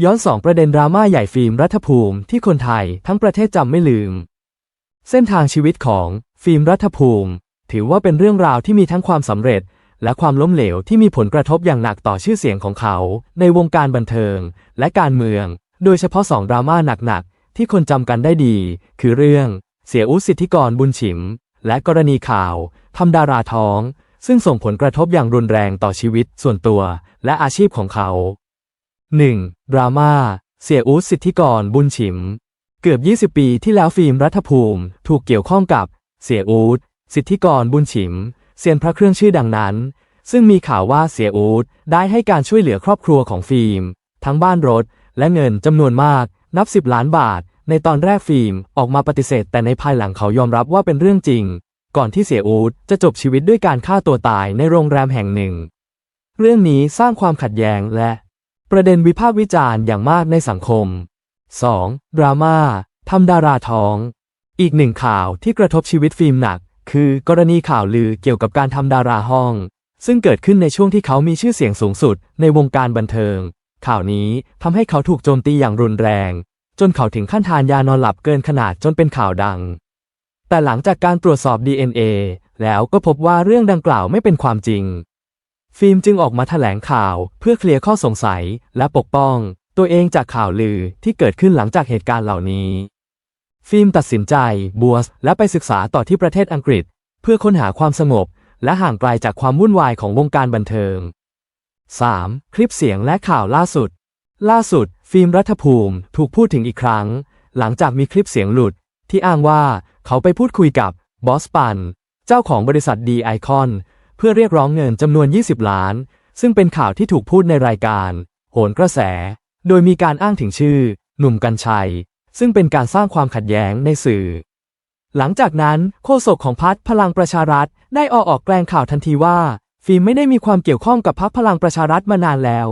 ย้อนสองประเด็นดราม่าใหญ่ฟิล์มรัฐภูมิที่คนไทยทั้งประเทศจำไม่ลืม เส้นทางชีวิตของฟิล์มรัฐภูมิ ถือว่าเป็นเรื่องราวที่มีทั้งความสำเร็จ และความล้มเหลวที่มีผลกระทบอย่างหนักต่อชื่อเสียงของเขา ในวงการบันเทิง และการเมือง โดยเฉพาะสองดราม่าหนักๆที่คนจำกันได้ดี คือเรื่อง เสียอุสิทธิกรบุญฉิม และกรณีข่าวทำดาราท้อง ซึ่งส่งผลกระทบอย่างรุนแรงต่อชีวิตส่วนตัว และอาชีพของเขา 1. ดราม่า เสียอู๊ดสิทธิกรบุญฉิม เกือบ 20 ปีที่แล้วฟิล์มรัฐภูมิ ถูกเกี่ยวข้องกับ เสียอู๊ดสิทธิกรบุญฉิม เซียนพระเครื่องชื่อดังนั้น ซึ่งมีข่าวว่าเสียอู๊ดได้ให้การช่วยเหลือครอบครัวของฟิล์ม ทั้งบ้านรถ และเงินจำนวนมาก นับ 10 ล้านบาท ในตอนแรกฟิล์มออกมาปฏิเสธ แต่ในภายหลังเขายอมรับว่าเป็นเรื่องจริง ก่อนที่เสียอู๊ดจะจบชีวิตด้วยการฆ่าตัวตายในโรงแรมแห่งหนึ่ง เรื่องนี้สร้างความขัดแย้งและ ประเด็นวิพากษ์วิจารณ์อย่างมากในสังคม 2. ดราม่าทำดาราท้อง อีกหนึ่งข่าวที่กระทบชีวิตฟิล์มหนัก คือกรณีข่าวลือเกี่ยวกับการทำดาราห้อง ซึ่งเกิดขึ้นในช่วงที่เขามีชื่อเสียงสูงสุดในวงการบันเทิง ข่าวนี้ทำให้เขาถูกโจมตีอย่างรุนแรง จนเขาถึงขั้นทานยานอนหลับเกินขนาดจนเป็นข่าวดัง แต่หลังจากการตรวจสอบ DNA แล้วก็พบว่าเรื่องดังกล่าวไม่เป็นความจริง ฟิล์มจึงออกมาแถลงข่าวเพื่อเคลียร์ข้อสงสัยและปกป้อง ตัวเองจากข่าวลือที่เกิดขึ้นหลังจากเหตุการณ์เหล่านี้ ฟิล์มตัดสินใจบวชและไปศึกษาต่อที่ประเทศอังกฤษ เพื่อค้นหาความสงบ และห่างไกลจากความวุ่นวายของวงการบันเทิง 3. คลิปเสียงและข่าวล่าสุด ล่าสุด ฟิล์มรัฐภูมิถูกพูดถึงอีกครั้ง หลังจากมีคลิปเสียงหลุด ที่อ้างว่าเขาไปพูดคุยกับบอสปัน เจ้าของบริษัทดีไอคอน พื่อเรียกร้องเงินจำนวน 20 ล้าน ซึ่งเป็นข่าวที่ถูกพูดในรายการ โหนกระแส โดยมีการอ้างถึงชื่อ หนุ่มกัญชัย ซึ่งเป็นการสร้างความขัดแย้งในสื่อ หลังจากนั้นโฆษกของพรรคพลังประชารัฐ ได้ออกออกแกลงข่าวทันทีว่า ฟิล์มไม่ได้มีความเกี่ยวข้องกับพรรคพลังประชารัฐมานานแล้ว